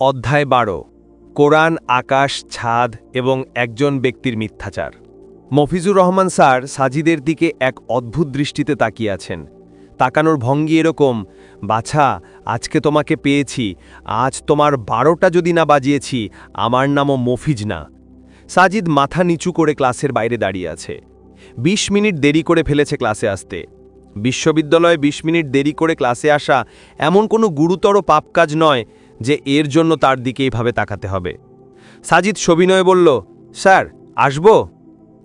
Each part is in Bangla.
অধ্যায় বারো। কোরআন, আকাশ, ছাদ এবং একজন ব্যক্তির মিথ্যাচার। মফিজুর রহমান স্যার সাজিদের দিকে এক অদ্ভুত দৃষ্টিতে তাকিয়ে আছেন। তাকানোর ভঙ্গি এরকম, বাছা, আজকে তোমাকে পেয়েছি, আজ তোমার বারোটা যদি না বাজিয়েছি, আমার নামও মফিজ না। সাজিদ মাথা নিচু করে ক্লাসের বাইরে দাঁড়িয়ে আছে। ২০ মিনিট দেরি করে ফেলেছে ক্লাসে আসতে। বিশ্ববিদ্যালয়ে ২০ মিনিট দেরি করে ক্লাসে আসা এমন কোনো গুরুতর পাপ কাজ নয় যে এর জন্য তার দিকে এইভাবে তাকাতে হবে। সাজিদ সবিনয়ে বলল, স্যার, আসব?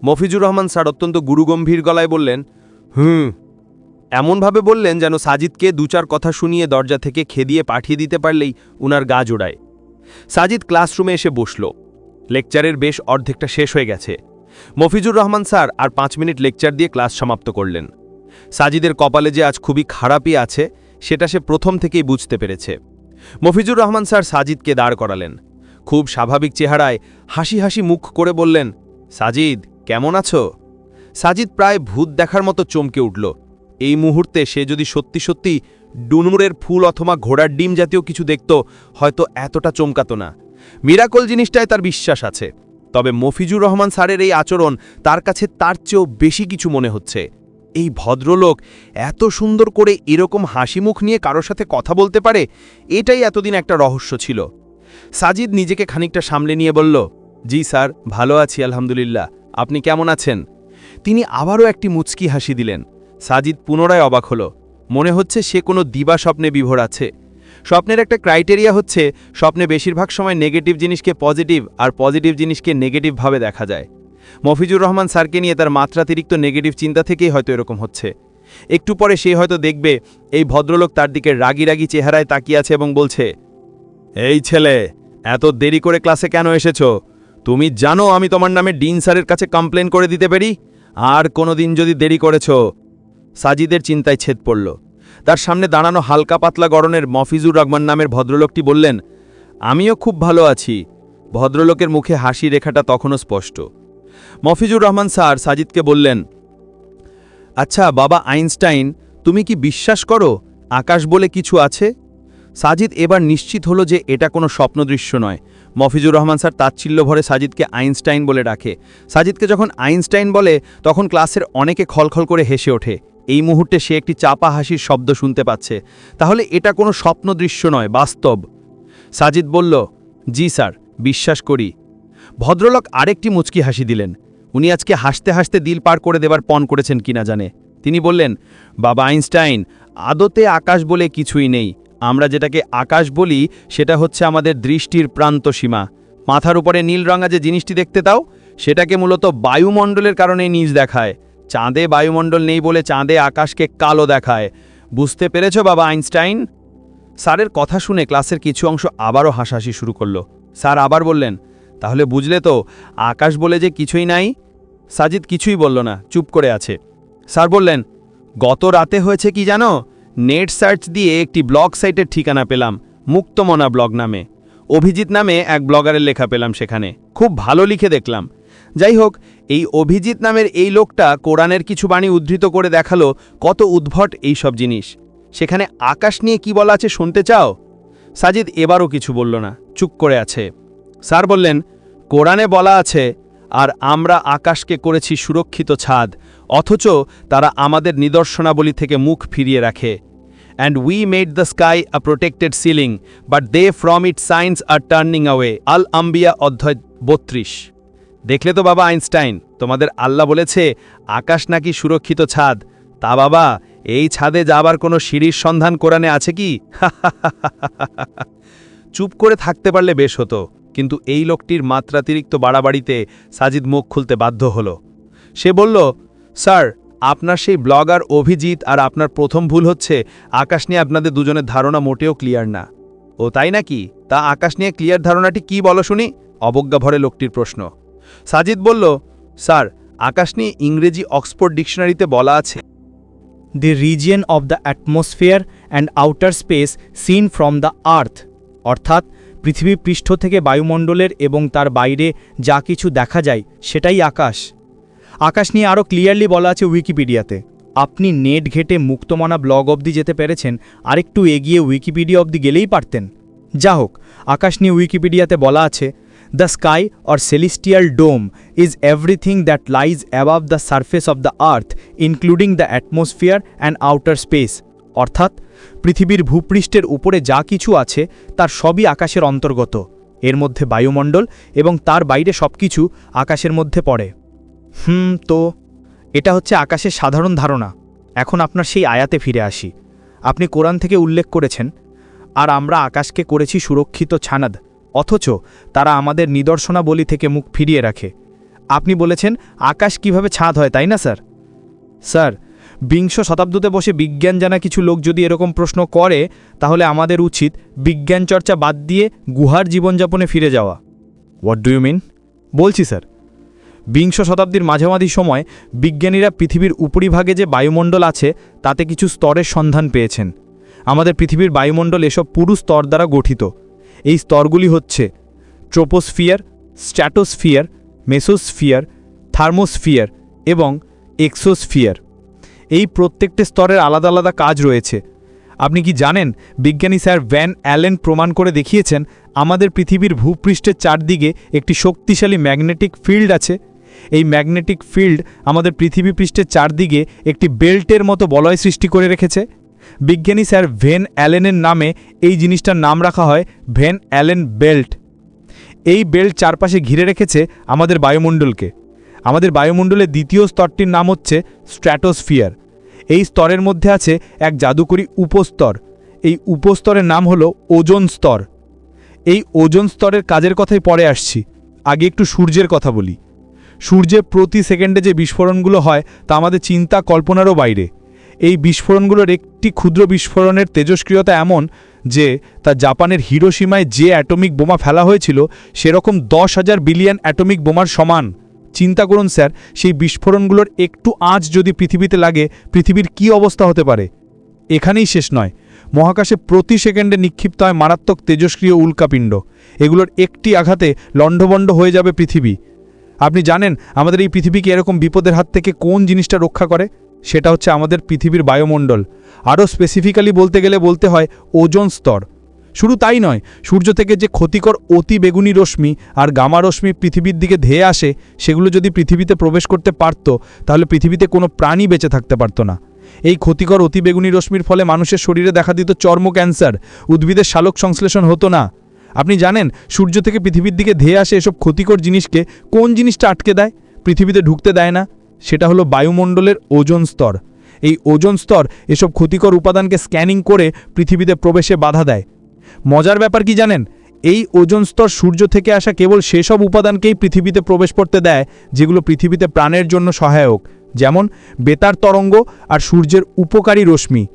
মফিজুর রহমান স্যার অত্যন্ত গুরুগম্ভীর গলায় বললেন, হুম। এমনভাবে বললেন যেন সাজিদকে দু চার কথা শুনিয়ে দরজা থেকে খেদিয়ে পাঠিয়ে দিতে পারলেই উনার গা জোড়ায়। সাজিদ ক্লাসরুমে এসে বসল। লেকচারের বেশ অর্ধেকটা শেষ হয়ে গেছে। মফিজুর রহমান স্যার আর পাঁচ মিনিট লেকচার দিয়ে ক্লাস সমাপ্ত করলেন। সাজিদের কপালে যে আজ খুবই খারাপই আছে, সেটা সে প্রথম থেকেই বুঝতে পেরেছে। মফিজুর রহমান স্যার সাজিদকে দাঁড় করালেন। খুব স্বাভাবিক চেহারায় হাসি হাসি মুখ করে বললেন, সাজিদ, কেমন আছো? সাজিদ প্রায় ভূত দেখার মতো চমকে উঠল। এই মুহূর্তে সে যদি সত্যি সত্যি ডুনুরের ফুল অথবা ঘোড়ার ডিম জাতীয় কিছু দেখত, হয়তো এতটা চমকাত না। মিরাকল জিনিসটায় তার বিশ্বাস আছে। তবে মফিজুর রহমান স্যারের এই আচরণ তার কাছে তার চেয়েও বেশি কিছু মনে হচ্ছে। এই ভদ্রলোক এত সুন্দর করে এরকম হাসি মুখ নিয়ে কারোর সাথে কথা বলতে পারে? এটাই এতদিন একটা রহস্য ছিল। সাজিদ নিজেকে খানিকটা সামলে নিয়ে বলল, জি স্যার, ভালো আছি, আলহামদুলিল্লাহ। আপনি কেমন আছেন? তিনি আবারও একটি মুচকি হাসি দিলেন। সাজিদ পুনরায় অবাক হল। মনে হচ্ছে সে কোনো দিবা স্বপ্নে বিভোর আছে। স্বপ্নের একটা ক্রাইটেরিয়া হচ্ছে, স্বপ্নে বেশিরভাগ সময় নেগেটিভ জিনিসকে পজিটিভ আর পজিটিভ জিনিসকে নেগেটিভভাবে দেখা যায়। মফিজুর রহমান স্যারকে নিয়ে তার মাত্রাতিরিক্ত নেগেটিভ চিন্তা থেকেই হয়তো এরকম হচ্ছে। একটু পরে সে হয়তো দেখবে এই ভদ্রলোক তার দিকে রাগি রাগি চেহারায় তাকিয়ে আছে এবং বলছে, এই ছেলে, এত দেরি করে ক্লাসে কেন এসেছ? তুমি জানো আমি তোমার নামে ডিন স্যারের কাছে কমপ্লেন করে দিতে পারি? আর কোনো দিন যদি দেরি করেছ? সাজিদের চিন্তায় ছেদ পড়ল। তার সামনে দাঁড়ানো হালকা পাতলা গরনের মফিজুর রহমান নামের ভদ্রলোকটি বললেন, আমিও খুব ভালো আছি। ভদ্রলোকের মুখে হাসি রেখাটা তখনও স্পষ্ট। মফিজুর রহমান স্যার সাজিদকে বললেন আচ্ছা বাবা আইনস্টাইন, তুমি কি বিশ্বাস করো আকাশ বলে কিছু আছে? সাজিদ এবার নিশ্চিত হলো যে এটা কোনো স্বপ্নদৃশ্য নয়। মফিজুর রহমান স্যার তাচ্ছিল্য ভরে সাজিদকে আইনস্টাইন বলে ডাকে। সাজিদকে যখন আইনস্টাইন বলে, তখন ক্লাসের অনেকে খলখল করে হেসে ওঠে। এই মুহূর্তে সে একটি চাপা হাসির শব্দ শুনতে পাচ্ছে। তাহলে এটা কোনো স্বপ্নদৃশ্য নয়, বাস্তব। সাজিদ বলল, জি স্যার, বিশ্বাস করি। ভদ্রলোক আরেকটি মুচকি হাসি দিলেন। উনি আজকে হাসতে হাসতে দিল পার করে দেবার পণ করেছেন কিনা জানে। তিনি বললেন, বাবা আইনস্টাইন, আদতে আকাশ বলে কিছুই নেই। আমরা যেটাকে আকাশ বলি, সেটা হচ্ছে আমাদের দৃষ্টির প্রান্ত সীমা। মাথার উপরে নীল রঙা যে জিনিসটি দেখতে তাও সেটাকে মূলত বায়ুমণ্ডলের কারণে নিজ দেখায়। চাঁদে বায়ুমণ্ডল নেই বলে চাঁদে আকাশকে কালো দেখায়। বুঝতে পেরেছ বাবা আইনস্টাইন? স্যারের কথা শুনে ক্লাসের কিছু অংশ আবারও হাসাহাসি শুরু করল। স্যার আবার বললেন তাহলে বুঝলে তো, আকাশ বলে যে কিছুই নাই? সাজিদ কিছুই বলল না, চুপ করে আছে। স্যার বললেন, গত রাতে হয়েছে কি জানো? নেট সার্চ দিয়ে একটি ব্লগ সাইটের ঠিকানা পেলাম, মুক্তমনা ব্লগ নামে। অভিজিৎ নামে এক ব্লগারের লেখা পেলাম সেখানে। খুব ভালো লিখে দেখলাম। যাই হোক, এই অভিজিৎ নামের এই লোকটা কোরআনের কিছু বাণী উদ্ধৃত করে দেখাল, কত উদ্ভট এই সব জিনিস। সেখানে আকাশ নিয়ে কি বলা আছে শুনতে চাও? সাজিদ এবারও কিছু বলল না, চুপ করে আছে। স্যার বললেন, কোরআনে বলা আছে, আর আমরা আকাশকে করেছি সুরক্ষিত ছাদ, অথচ তারা আমাদের নিদর্শনাবলী থেকে মুখ ফিরিয়ে রাখে। And we made the sky a protected ceiling but they from it signs are turning away Al Anbiya অধ্যায় বত্রিশ। দেখলে তো বাবা আইনস্টাইন, তোমাদের আল্লাহ বলেছে, আকাশ নাকি সুরক্ষিত ছাদ। তা বাবা, এই ছাদে যাবার কোনো সিঁড়ির সন্ধান কোরআনে আছে কি? চুপ করে থাকতে পারলে বেশ হতো। কিন্তু এই লোকটির মাত্রাতিরিক্ত বাড়াবাড়িতে সাজিদ মুখ খুলতে বাধ্য হল। সে বলল, স্যার, আপনার সেই ব্লগার অভিজিৎ আর আপনার প্রথম ভুল হচ্ছে, আকাশ নিয়ে আপনাদের দুজনের ধারণা মোটেও ক্লিয়ার না। ও তাই নাকি? তা আকাশ নিয়ে ক্লিয়ার ধারণাটি কি বলো শুনি? অবজ্ঞা ভরে লোকটির প্রশ্ন। সাজিদ বলল, স্যার, আকাশ নিয়ে ইংরেজি অক্সফোর্ড ডিকশনারিতে বলা আছে the region of the atmosphere and outer space seen from the earth অর্থাৎ পৃথিবী পৃষ্ঠ থেকে বায়ুমণ্ডলের এবং তার বাইরে যা কিছু দেখা যায়, সেটাই আকাশ। আকাশ নিয়ে আরও ক্লিয়ারলি বলা আছে উইকিপিডিয়াতে। আপনি নেট ঘেটে মুক্তমনা ব্লগ অবধি যেতে পেরেছেন, আরেকটু এগিয়ে উইকিপিডিয়া অবধি গেলেই পারতেন। যা হোক, আকাশ নিয়ে উইকিপিডিয়াতে বলা আছে, the sky or celestial dome is everything that lies above the surface of the earth, including the atmosphere and outer space. অর্থাৎ পৃথিবীর ভূপৃষ্ঠের উপরে যা কিছু আছে তার সবই আকাশের অন্তর্গত, এর মধ্যে বায়ুমণ্ডল এবং তার বাইরে সব কিছু আকাশের মধ্যে পড়ে। হুম, তো এটা হচ্ছে আকাশের সাধারণ ধারণা। এখন আপনার সেই আয়াতে ফিরে আসি। আপনি কোরআন থেকে উল্লেখ করেছেন, আর আমরা আকাশকে করেছি সুরক্ষিত ছানাদ, অথচ তারা আমাদের নিদর্শনাবলী থেকে মুখ ফিরিয়ে রাখে। আপনি বলেছেন, আকাশ কীভাবে ছাদ হয়, তাই না, স্যার? স্যার বিংশ শতাব্দীতে বসে বিজ্ঞান জানা কিছু লোক যদি এরকম প্রশ্ন করে, তাহলে আমাদের উচিত বিজ্ঞান চর্চা বাদ দিয়ে গুহার জীবনযাপনে ফিরে যাওয়া। হোয়াট ডু ইউ মিন বলছি, স্যার। বিংশ শতাব্দীর মাঝামাঝি সময় বিজ্ঞানীরা পৃথিবীর উপরিভাগে যে বায়ুমণ্ডল আছে, তাতে কিছু স্তরের সন্ধান পেয়েছেন। আমাদের পৃথিবীর বায়ুমণ্ডল এসব পুরু স্তর দ্বারা গঠিত। এই স্তরগুলি হচ্ছে ট্রোপোস্ফিয়ার, স্ট্যাটোস্ফিয়ার, মেসোস্ফিয়ার, থার্মোস্ফিয়ার এবং এক্সোস্ফিয়ার। এই প্রত্যেকটি স্তরের আলাদা আলাদা কাজ রয়েছে। আপনি কি জানেন, বিজ্ঞানী স্যার ভ্যান অ্যালেন প্রমাণ করে দেখিয়েছেন, আমাদের পৃথিবীর ভূপৃষ্ঠের চারদিকে একটি শক্তিশালী ম্যাগনেটিক ফিল্ড আছে? এই ম্যাগনেটিক ফিল্ড আমাদের পৃথিবী পৃষ্ঠের চারদিকে একটি বেল্টের মতো বলয় সৃষ্টি করে রেখেছে। বিজ্ঞানী স্যার ভেন অ্যালেনের নামে এই জিনিসটার নাম রাখা হয় ভেন অ্যালেন বেল্ট। এই বেল্ট চারপাশে ঘিরে রেখেছে আমাদের বায়ুমণ্ডলকে। আমাদের বায়ুমণ্ডলের দ্বিতীয় স্তরটির নাম হচ্ছে স্ট্র্যাটোস্ফিয়ার। এই স্তরের মধ্যে আছে এক জাদুকরী উপস্তর। এই উপস্তরের নাম হলো ওজোন স্তর। এই ওজোন স্তরের কাজের কথাই পরে আসছি। আগে একটু সূর্যের কথা বলি। সূর্যে প্রতি সেকেন্ডে যে বিস্ফোরণগুলো হয়, তা আমাদের চিন্তা কল্পনারও বাইরে। এই বিস্ফোরণগুলোর একটি ক্ষুদ্র বিস্ফোরণের তেজস্ক্রিয়তা এমন যে, তা জাপানের হিরোসীমায় যে অ্যাটমিক বোমা ফেলা হয়েছিল, সেরকম দশ হাজার বিলিয়ন অ্যাটমিক বোমার সমান। চিন্তা করুন, স্যার, সেই বিস্ফোরণগুলোর একটু আঁচ যদি পৃথিবীতে লাগে, পৃথিবীর কি অবস্থা হতে পারে? এখানেই শেষ নয়। মহাকাশে প্রতি সেকেন্ডে নিক্ষিপ্ত হয় মারাত্মক তেজস্ক্রিয় উল্কাপিণ্ড। এগুলোর একটি আঘাতে লণ্ডভণ্ড হয়ে যাবে পৃথিবী। আপনি জানেন, আমাদের এই পৃথিবীকে এরকম বিপদের হাত থেকে কোন জিনিসটা রক্ষা করে? সেটা হচ্ছে আমাদের পৃথিবীর বায়ুমণ্ডল। আরও স্পেসিফিক্যালি বলতে গেলে বলতে হয় ওজোন স্তর। শুধু তাই নয়, সূর্য থেকে যে ক্ষতিকর অতি বেগুনি রশ্মি আর গামা রশ্মি পৃথিবীর দিকে ধেয়ে আসে, সেগুলো যদি পৃথিবীতে প্রবেশ করতে পারত, তাহলে পৃথিবীতে কোনো প্রাণী বেঁচে থাকতে পারত না। এই ক্ষতিকর অতি বেগুনি রশ্মির ফলে মানুষের শরীরে দেখা দিত চর্ম ক্যান্সার, উদ্ভিদের শালক সংশ্লেষণ হতো না। আপনি জানেন, সূর্য থেকে পৃথিবীর দিকে ধেয়ে আসে এসব ক্ষতিকর জিনিসকে কোন জিনিসটা আটকে দেয়? পৃথিবীতে ঢুকতে দেয় না। সেটা হলো বায়ুমণ্ডলের ওজন স্তর। এই ওজন স্তর এসব ক্ষতিকর উপাদানকে স্ক্যানিং করে পৃথিবীতে প্রবেশে বাধা দেয়। মজার ব্যাপার কি জানেন? এই ওজন স্তর সূর্য থেকে আসা কেবল সেসব উপাদানকেই পৃথিবীতে প্রবেশ করতে দেয়, যেগুলো পৃথিবীতে প্রাণের জন্য সহায়ক, যেমন বেতার তরঙ্গ আর সূর্যের উপকারী রশ্মি।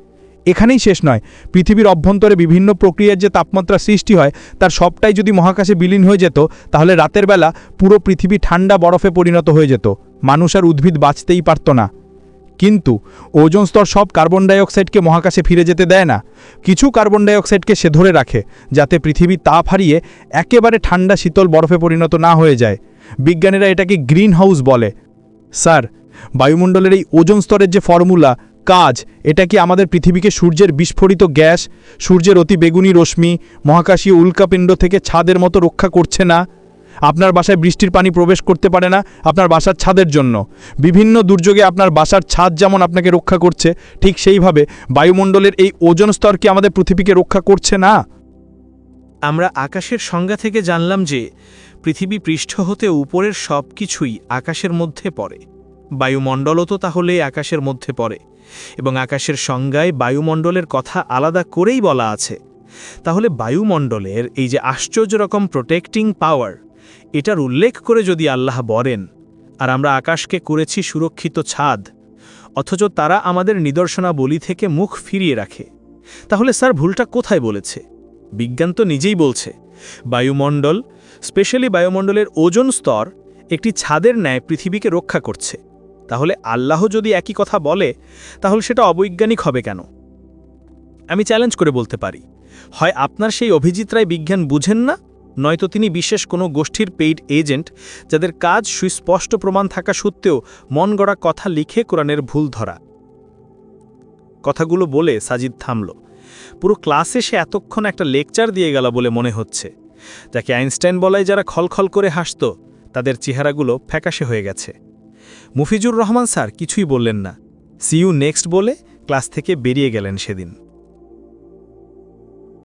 এখানেই শেষ নয়, পৃথিবীর অভ্যন্তরে বিভিন্ন প্রক্রিয়ার যে তাপমাত্রা সৃষ্টি হয়, তার সবটাই যদি মহাকাশে বিলীন হয়ে যেত, তাহলে রাতের বেলা পুরো পৃথিবী ঠান্ডা বরফে পরিণত হয়ে যেত। মানুষ আর উদ্ভিদ বাঁচতেই পারত না। কিন্তু ওজন স্তর সব কার্বন ডাইঅক্সাইডকে মহাকাশে ফিরে যেতে দেয় না। কিছু কার্বন ডাইঅক্সাইডকে সে ধরে রাখে, যাতে পৃথিবী তাপ হারিয়ে একেবারে ঠান্ডা শীতল বরফে পরিণত না হয়ে যায়। বিজ্ঞানীরা এটাকে গ্রিন হাউস বলে। স্যার, বায়ুমণ্ডলের এই ওজোন স্তরের যে ফর্মুলা, কাজ, এটা কি আমাদের পৃথিবীকে সূর্যের বিস্ফোরিত গ্যাস, সূর্যের অতি বেগুনি রশ্মি, মহাকাশীয় উল্কাপিণ্ড থেকে ছাদের মতো রক্ষা করছে না? আপনার বাসায় বৃষ্টির পানি প্রবেশ করতে পারে না আপনার বাসার ছাদের জন্য। বিভিন্ন দুর্যোগে আপনার বাসার ছাদ যেমন আপনাকে রক্ষা করছে, ঠিক সেইভাবে বায়ুমণ্ডলের এই ওজন স্তর কি আমাদের পৃথিবীকে রক্ষা করছে না? আমরা আকাশের সংজ্ঞা থেকে জানলাম যে পৃথিবী পৃষ্ঠ হতে উপরের সব কিছুই আকাশের মধ্যে পড়ে। বায়ুমণ্ডলও তো তাহলে আকাশের মধ্যে পড়ে। এবং আকাশের সংজ্ঞায় বায়ুমণ্ডলের কথা আলাদা করেই বলা আছে। তাহলে বায়ুমণ্ডলের এই যে আশ্চর্য রকম প্রোটেক্টিং পাওয়ার এটার উল্লেখ করে যদি আল্লাহ বলেন, আর আমরা আকাশকে করেছি সুরক্ষিত ছাদ, অথচ তারা আমাদের নিদর্শনাবলী থেকে মুখ ফিরিয়ে রাখে, তাহলে স্যার ভুলটা কোথায় বলেছে? বিজ্ঞান তো নিজেই বলছে, বায়ুমণ্ডল, স্পেশালি বায়ুমণ্ডলের ওজন স্তর, একটি ছাদের ন্যায় পৃথিবীকে রক্ষা করছে। তাহলে আল্লাহ যদি একই কথা বলে, তাহলে সেটা অবৈজ্ঞানিক হবে কেন? আমি চ্যালেঞ্জ করে বলতে পারি, হয় আপনার সেই অভিজিৎরায় বিজ্ঞান বুঝেন না নয়তো তিনি বিশেষ কোনো গোষ্ঠীর পেইড এজেন্ট যাদের কাজ সুস্পষ্ট প্রমাণ থাকা সত্ত্বেও মন গড়া কথা লিখে কোরআনের ভুল ধরা। কথাগুলো বলে সাজিদ থামল। পুরো ক্লাসে সে এতক্ষণ একটা লেকচার দিয়ে গেল বলে মনে হচ্ছে। যাকে আইনস্টাইন বলায় যারা খলখল করে হাসত, তাদের চেহারাগুলো ফ্যাকাশে হয়ে গেছে। মুফিজুর রহমান স্যার কিছুই বললেন না। সিইউ নেক্সট বলে ক্লাস থেকে বেরিয়ে গেলেন সেদিন।